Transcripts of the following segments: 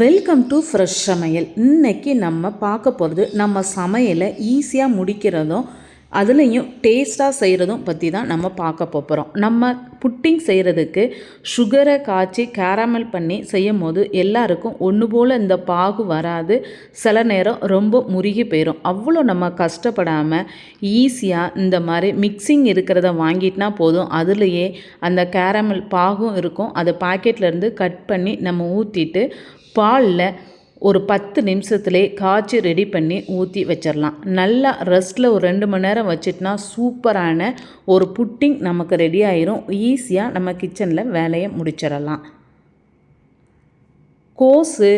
Welcome to fresh சமையல். இன்னைக்கு நம்ம பார்க்க போகிறது நம்ம சமையலை ஈஸியாக முடிக்கிறதும் அதுலேயும் டேஸ்ட்டாக செய்கிறதும் பற்றி தான் நம்ம பார்க்க போகிறோம் நம்ம புட்டிங் செய்கிறதுக்கு சுகரை காய்ச்சி கேரமல் பண்ணி செய்யும் போது எல்லாருக்கும் ஒன்று போல் இந்த பாகு வராது. சில நேரம் ரொம்ப முருகி போயிடும் அவ்வளோ நம்ம கஷ்டப்படாமல் ஈஸியாக இந்த மாதிரி மிக்சிங் இருக்கிறத வாங்கிட்டுனா போதும். அதுலேயே அந்த கேரமல் பாகும் இருக்கும். அதை பாக்கெட்லேருந்து கட் பண்ணி நம்ம ஊற்றிட்டு பாலில் ஒரு பத்து நிமிஷத்துலேயே காய்ச்சி ரெடி பண்ணி ஊற்றி வச்சிடலாம் நல்லா ரெஸ்ட்டில் ஒரு ரெண்டு மணி நேரம் வச்சுட்டுனா சூப்பரான ஒரு புட்டிங் நமக்கு ரெடி ஆயிரும். ஈஸியாக நம்ம கிச்சனில் வேலையை முடிச்சிடலாம் கோஸு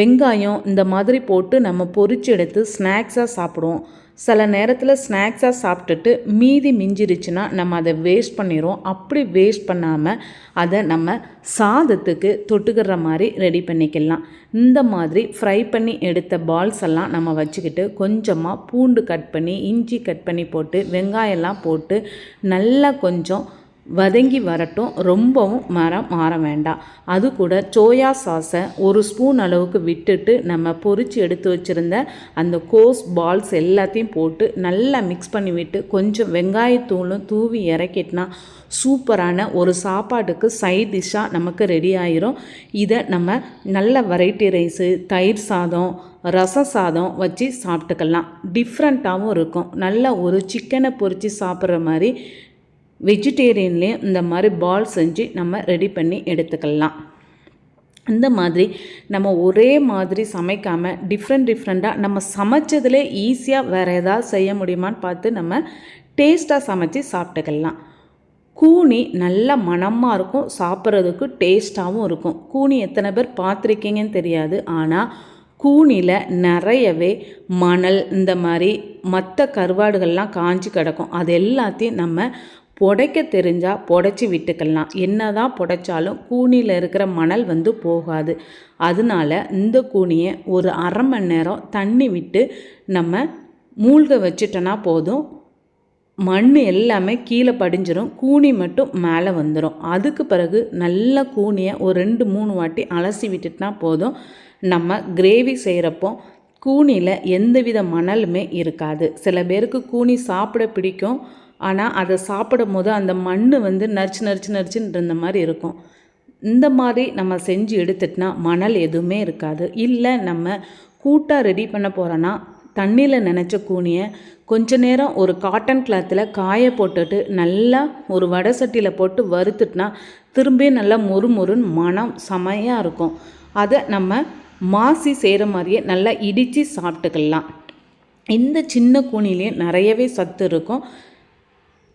வெங்காயம் இந்த மாதிரி போட்டு நம்ம பொரிச்சு எடுத்து ஸ்நாக்ஸாக சாப்பிடுவோம். சில நேரத்தில் ஸ்நாக்ஸாக சாப்பிட்டுட்டு மீதி மிஞ்சிருச்சுன்னா நம்ம அதை வேஸ்ட் பண்ணிடுவோம் அப்படி வேஸ்ட் பண்ணாமல் அதை நம்ம சாதத்துக்கு தொட்டுக்கிற மாதிரி ரெடி பண்ணிக்கலாம். இந்த மாதிரி ஃப்ரை பண்ணி எடுத்த பால்ஸ் எல்லாம் நம்ம வச்சுக்கிட்டு கொஞ்சமாக பூண்டு கட் பண்ணி இஞ்சி கட் பண்ணி போட்டு வெங்காயம்லாம் போட்டு நல்லா கொஞ்சம் வதங்கி வரட்டும் ரொம்பவும் மரம் மாற வேண்டாம். அது கூட சோயா சாஸை ஒரு ஸ்பூன் அளவுக்கு விட்டுட்டு நம்ம பொரித்து எடுத்து வச்சுருந்த அந்த கோஸ் பால்ஸ் எல்லாத்தையும் போட்டு நல்லா மிக்ஸ் பண்ணி விட்டு கொஞ்சம் வெங்காயத்தூளும் தூவி இறக்கிட்டினா சூப்பரான ஒரு சாப்பாட்டுக்கு சைட் டிஷ்ஷாக நமக்கு ரெடி ஆயிரும். இதை நம்ம நல்ல வெரைட்டி ரைஸு தயிர் சாதம் ரச சாதம் வச்சு சாப்பிட்டுக்கலாம். டிஃப்ரெண்ட்டாகவும் இருக்கும். நல்ல ஒரு சிக்கனை பொரித்து சாப்பிட்ற மாதிரி வெஜிடேரியன்லேயும் இந்த மாதிரி பால் செஞ்சு நம்ம ரெடி பண்ணி எடுத்துக்கலாம். இந்த மாதிரி நம்ம ஒரே மாதிரி சமைக்காமல் டிஃப்ரெண்ட் டிஃப்ரெண்ட்டாக நம்ம சமைச்சதுலே ஈஸியாக வேறு ஏதாவது செய்ய முடியுமான்னு பார்த்து நம்ம டேஸ்ட்டாக சமைச்சு சாப்பிட்டுக்கலாம். கூனி நல்ல மணமாக இருக்கும் சாப்பிட்றதுக்கு டேஸ்ட்டாகவும் இருக்கும். கூனி எத்தனை பேர் பார்த்துருக்கீங்கன்னு தெரியாது ஆனால் கூனியில் நிறையவே மணல் இந்த மாதிரி மற்ற கருவாடுகள்லாம் காஞ்சி கிடக்கும். அது எல்லாத்தையும் நம்ம புடைக்க தெரிஞ்சால் புடைச்சி விட்டுக்கலாம். என்ன தான் புடைச்சாலும் கூனியில் இருக்கிற மணல் வந்து போகாது. அதனால இந்த கூனியை ஒரு அரை மணி நேரம் தண்ணி விட்டு நம்ம மூழ்க வச்சுட்டோன்னா போதும். மண் எல்லாமே கீழே படிஞ்சிடும் கூனி மட்டும் மேலே வந்துடும் அதுக்கு பிறகு நல்ல கூனியை ஒரு ரெண்டு மூணு வாட்டி அலசி விட்டுட்டுனா போதும். நம்ம கிரேவி செய்கிறப்போ கூனியில் எந்தவித மணலுமே இருக்காது. சில பேருக்கு கூனி சாப்பிட பிடிக்கும். ஆனால் அதை சாப்பிடும் போது அந்த மண் வந்து நரிச்சு நரிச்சு நரிச்சுன்னு இருந்த மாதிரி இருக்கும். இந்த மாதிரி நம்ம செஞ்சு எடுத்துட்டுனா மணல் எதுவுமே இருக்காது. இல்லை நம்ம கூட்டாக ரெடி பண்ண போகிறோன்னா தண்ணியில் நினச்ச கூனியை கொஞ்ச நேரம் ஒரு காட்டன் கிளாத்தில் காய போட்டுட்டு நல்லா ஒரு வடை சட்டியில் போட்டு வறுத்துட்டுனா திரும்பி நல்லா மொறு மொறுன்னு மனம் செமையாக இருக்கும். அதை நம்ம மாசி செய்கிற மாதிரியே நல்லா இடித்து சாப்பிட்டுக்கலாம். இந்த சின்ன கூனிலேயே நிறையவே சத்து இருக்கும்.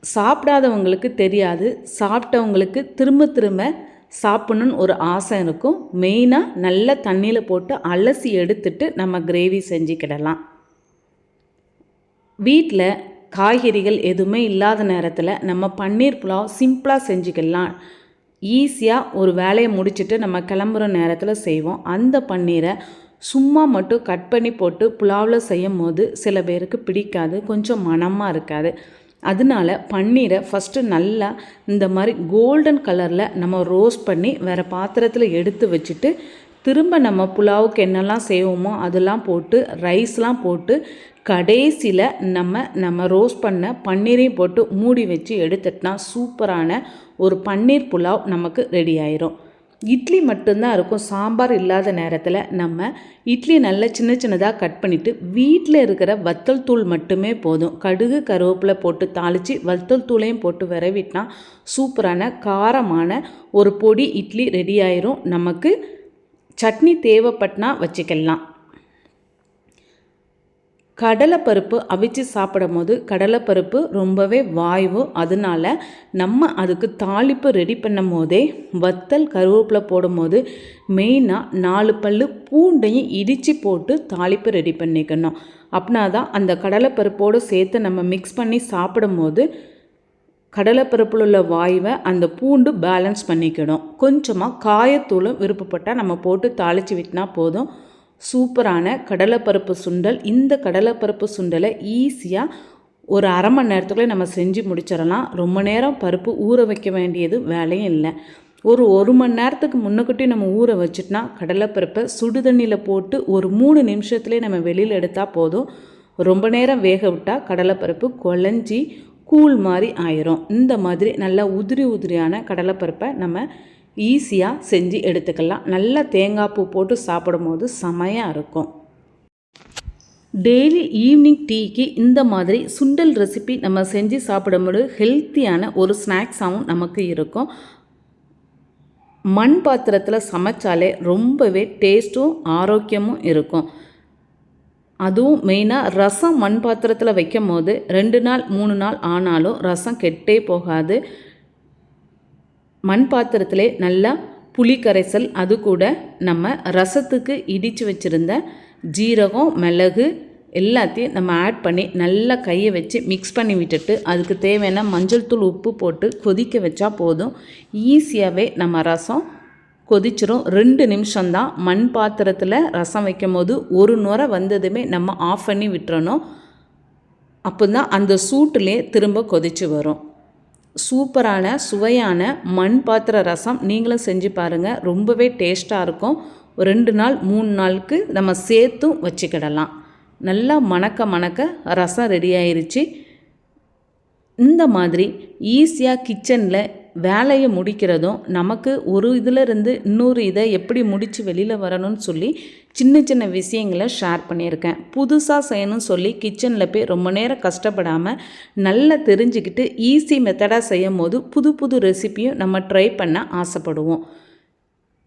சாப்பிடாதவங்களுக்கு தெரியாது. சாப்பிட்டவங்களுக்கு திரும்ப திரும்ப சாப்பிட்ணுன்னு ஒரு ஆசை இருக்கும். மெயினாக நல்ல தண்ணியில் போட்டு அலசி எடுத்துட்டு நம்ம கிரேவி செஞ்சுக்கிடலாம் வீட்டில் காய்கறிகள் எதுவுமே இல்லாத நேரத்தில் நம்ம பன்னீர் புலாவ் சிம்பிளாக செஞ்சுக்கலாம். ஈஸியாக ஒரு வேலையை முடிச்சுட்டு நம்ம கிளம்புற நேரத்தில் செய்வோம். அந்த பன்னீரை சும்மா மட்டும் கட் பண்ணி போட்டு புலாவில் செய்யும் போது சில பேருக்கு பிடிக்காது கொஞ்சம் மனமாக இருக்காது. அதனால பன்னீரை ஃபஸ்ட்டு நல்லா இந்த மாதிரி கோல்டன் கலரில் நம்ம ரோஸ்ட் பண்ணி வேறு பாத்திரத்தில் எடுத்து வச்சுட்டு திரும்ப நம்ம புலாவுக்கு என்னெல்லாம் செய்வோமோ அதெல்லாம் போட்டு ரைஸ்லாம் போட்டு கடைசியில் நம்ம நம்ம ரோஸ்ட் பண்ண பன்னீரையும் போட்டு மூடி வச்சு எடுத்துட்டோம்னா சூப்பரான ஒரு பன்னீர் புலாவ் நமக்கு ரெடி ஆயிரும். இட்லி மட்டும்தான் இருக்கும். சாம்பார் இல்லாத நேரத்தில் நம்ம இட்லி நல்லா சின்ன சின்னதாக கட் பண்ணிவிட்டு வீட்டில் இருக்கிற வத்தல் தூள் மட்டுமே போதும். கடுகு கருவேப்பிலை போட்டு தாளித்து வத்தல் தூளையும் போட்டு விரவிட்டா சூப்பரான காரமான ஒரு பொடி இட்லி ரெடி ஆயிரும். நமக்கு சட்னி தேவைப்பட்டினா வச்சுக்கலாம். கடலைப்பருப்பு அவிச்சு சாப்பிடும் போது கடலைப்பருப்பு ரொம்பவே வாய்வு. அதனால நம்ம அதுக்கு தாளிப்பு ரெடி பண்ணும் போதே வத்தல் கருவேப்பிலை போடும்போது மெயினாக நாலு பல் பூண்டையும் இடித்து போட்டு தாளிப்பு ரெடி பண்ணிக்கணும். அப்படின்னா தான் அந்த கடலைப்பருப்போடு சேர்த்து நம்ம மிக்ஸ் பண்ணி சாப்பிடும் போது கடலைப்பருப்பில் உள்ள வாயுவை அந்த பூண்டு பேலன்ஸ் பண்ணிக்கணும். கொஞ்சமாக காயத்தூளும் விருப்பப்பட்டால் நம்ம போட்டு தாளித்து விட்டினா போதும். சூப்பரான கடலைப்பருப்பு சுண்டல். இந்த கடலைப்பருப்பு சுண்டலை ஈஸியாக ஒரு அரை மணி நேரத்துக்குள்ளே நம்ம செஞ்சு முடிச்சிடலாம். ரொம்ப நேரம் பருப்பு ஊற வைக்க வேண்டியது வேலையும் இல்லை. ஒரு ஒரு மணி நேரத்துக்கு முன்னக்கூட்டி நம்ம ஊற வச்சுட்டோன்னா கடலைப்பருப்பை சுடு தண்ணியில் போட்டு ஒரு மூணு நிமிஷத்துலேயே நம்ம வெளியில் எடுத்தால் போதும். ரொம்ப நேரம் வேக விட்டால் கடலைப்பருப்பு குழஞ்சி கூழ் மாதிரி ஆயிரும். இந்த மாதிரி நல்லா உதிரி உதிரியான கடலைப்பருப்பை நம்ம ஈஸியாக செஞ்சு எடுத்துக்கலாம். நல்லா தேங்காய் பூ போட்டு சாப்பிடும்போது செமையாக இருக்கும். டெய்லி ஈவினிங் டீக்கு இந்த மாதிரி சுண்டல் ரெசிபி நம்ம செஞ்சு சாப்பிடும்போது ஹெல்த்தியான ஒரு ஸ்நாக்ஸாகவும் நமக்கு இருக்கும். மண் பாத்திரத்தில் சமைச்சாலே ரொம்பவே டேஸ்ட்டும் ஆரோக்கியமும் இருக்கும். அதுவும் மெயினாக ரசம் மண் பாத்திரத்தில் வைக்கும் போது ரெண்டு நாள் மூணு நாள் ஆனாலும் ரசம் கெட்டே போகாது. மண் பாத்திரத்திலே நல்லா புளி கரைசல் அது கூட நம்ம ரசத்துக்கு இடித்து வச்சுருந்த ஜீரகம் மிளகு எல்லாத்தையும் நம்ம ஆட் பண்ணி நல்லா கையை வச்சு மிக்ஸ் பண்ணி விட்டுட்டு அதுக்கு தேவையான மஞ்சள் தூள் உப்பு போட்டு கொதிக்க வச்சா போதும். ஈஸியாகவே நம்ம ரசம் கொதிச்சிரும். ரெண்டு நிமிஷம்தான் மண் பாத்திரத்தில் ரசம் வைக்கும் போது ஒரு நுரை வந்ததுமே நம்ம ஆஃப் பண்ணி விட்டுறணும். அப்போ தான் அந்த சூட்டிலே திரும்ப கொதிச்சு வரும். சூப்பரான சுவையான மண் பாத்திர ரசம் நீங்களும் செஞ்சு பாருங்கள் ரொம்பவே டேஸ்ட்டாக இருக்கும். ரெண்டு நாள் மூணு நாளுக்கு நம்ம சேர்த்தும் வச்சுக்கிடலாம். நல்லா மணக்க மணக்க ரசம் ரெடி ஆயிருச்சு. இந்த மாதிரி ஈஸியாக கிச்சனில் வேலையை முடிக்கிறதும் நமக்கு ஒரு இதிலிருந்து இன்னொரு இதை எப்படி முடித்து வெளியில் வரணும்னு சொல்லி சின்ன சின்ன விஷயங்களை ஷேர் பண்ணியிருக்கேன். புதுசாக செய்யணும்னு சொல்லி கிச்சனில் போய் ரொம்ப நேரம் கஷ்டப்படாமல் நல்லா தெரிஞ்சுக்கிட்டு ஈஸி மெத்தடாக செய்யும் போது புது புது ரெசிப்பியும் நம்ம ட்ரை பண்ண ஆசைப்படுவோம்.